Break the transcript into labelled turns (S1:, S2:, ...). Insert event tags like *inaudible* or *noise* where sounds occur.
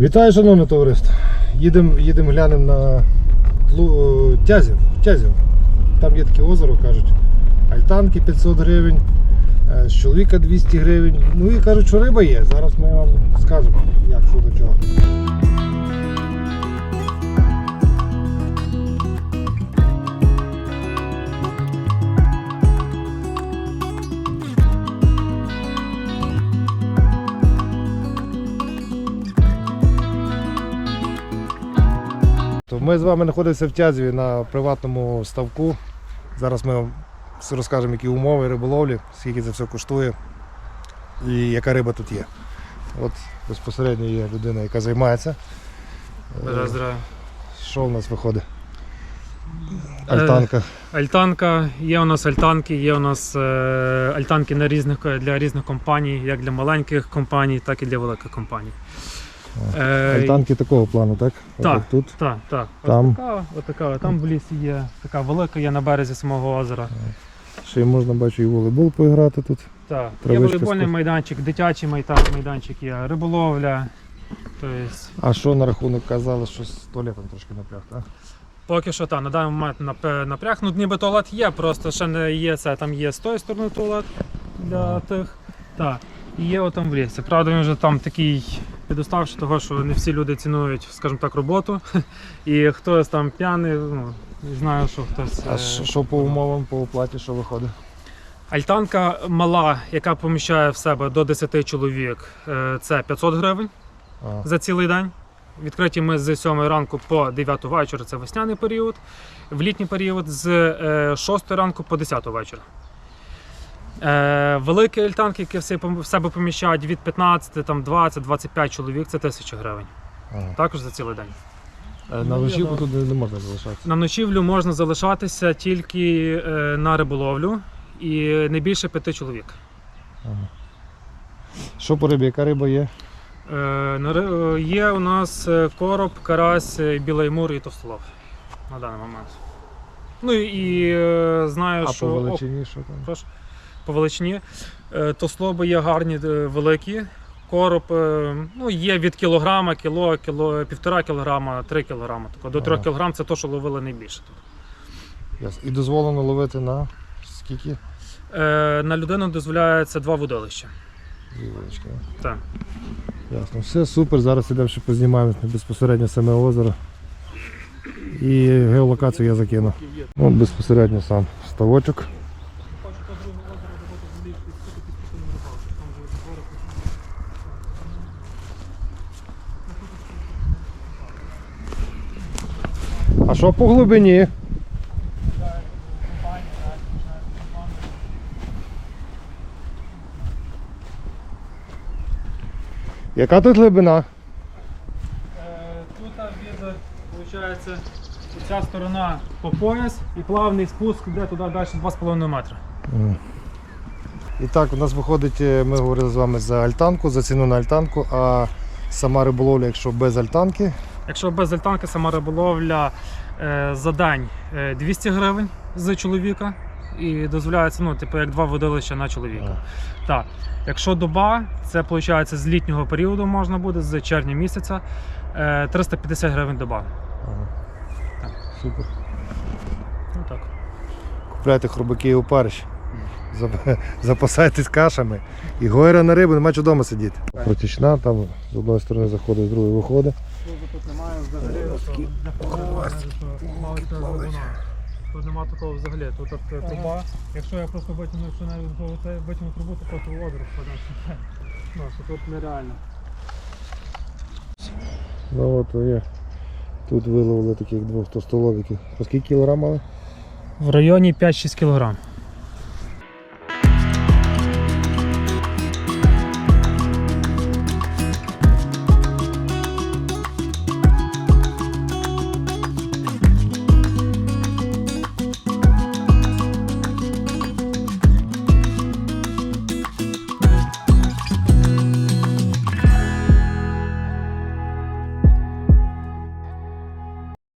S1: Вітаю, шановне товариство. Їдемо їдем глянемо на Тлу- Тязів. Тязів. Там є таке озеро, кажуть. Альтанки 500 гривень, е, з чоловіка 200 гривень. Ну і кажуть, що риба є. Зараз ми вам скажемо, як що до чого. Ми з вами знаходимося в Тязеві на приватному ставку. Зараз ми вам розкажемо, які умови риболовлі, скільки це все коштує і яка риба тут є. От безпосередньо є людина, яка займається. Е,
S2: Здравия.
S1: Що в нас виходить? Альтанка.
S2: Альтанка, є у нас альтанки, є у нас е, альтанки на різних, для різних компаній, як для маленьких компаній, так і для великих компаній. Е,
S1: Альтанки такого плану, так?
S2: Так.
S1: Отак тут.
S2: Так, так.
S1: Там.
S2: Ось така, ось така. Там в лісі є така велика, є на березі самого озера.
S1: Ще й можна бачу і волейбол поіграти тут.
S2: Так. Є
S1: Травичка
S2: волейбольний
S1: скос-
S2: майданчик, дитячий майдан- майданчик є, риболовля. Тобто,
S1: А що на рахунок казали, що з туалетом трошки напряг, так?
S2: Поки що так, на даний момент нап- напряг. Ну, ніби туалет є, просто ще не є це. Там є з тої сторони туалет для тих. Так. І є отам в лісі. Правда, він вже там такий підоставши того, що не всі люди цінують, скажімо так, роботу. *laughs* І хтось там п'яний, ну, знаю, що хтось.
S1: А
S2: е,
S1: що по умовам, по оплаті, що виходить?
S2: Альтанка мала, яка поміщає в себе до 10 чоловік, е, це 500 гривень
S1: А,
S2: за цілий день. Відкриті ми з 7 ранку по 9 вечора, це весняний період. В літній період з е, 6 ранку по 10 вечора. Е, великі альтанки, які всі в себе поміщають від 15, там, 20, 25 чоловік, це 1000 гривень.
S1: ага.
S2: Також за цілий день.
S1: Е, На ночівку тут не можна залишатися.
S2: На ночівлю можна залишатися тільки е, на риболовлю і не більше 5 чоловік.
S1: Ага. Що по рибі, яка риба є?
S2: Е, на ри- є у нас е, короб, карась, е, білий мур і товстолоб на даний момент. Ну і е, знаю,
S1: А
S2: що
S1: по величині що там?
S2: прошу, по величині. Е, товстолоби є гарні, е, великі. Короб е, ну, є від кілограма, кіло, кіло, півтора кілограма, три кілограма. Тако. До трьох
S1: Ага.
S2: кілограм це то, що ловили найбільше. тут.
S1: Ясно. І дозволено ловити на скільки?
S2: Е, на людину дозволяється два водолища.
S1: Дві вилочки. да?
S2: Так.
S1: Ясно. Все супер. Зараз ідемо ще познімаємо безпосередньо саме озеро. І геолокацію я закину. От безпосередньо сам ставочок. А що по глибині? Яка тут глибина?
S2: Тут від, виходить, ця сторона по пояс і плавний спуск йде туди далі 2,5 метри.
S1: І так, у нас виходить, е, ми говорили з вами за альтанку, за ціну на альтанку, а сама риболовля, якщо без альтанки,
S2: Якщо без альтанки сама риболовля е, за день е, 200 гривень з чоловіка і дозволяється, ну, типу, як два водилища на чоловіка. Так. Якщо доба, це виходить з літнього періоду можна буде, з червня місяця, е, 350 гривень доба.
S1: ага.
S2: Так.
S1: супер.
S2: Ну так.
S1: Купляйте хробаки і опарищ, *laughs* запасайтесь кашами. І гойра на рибу, нема чого вдома сидіти. Протічна, там з одної сторони заходить, з другої виходить.
S2: Тут немає взагалі Тут немає такого взагалі. Тут труба. Якщо я просто витягну, якщо навіть витягну трубу, то просто в озеро. Ну, тут нереально.
S1: Ну от є. Тут виловили таких двох товстолобиків. По скільки кілограм мали?
S2: В районі 5-6 кг.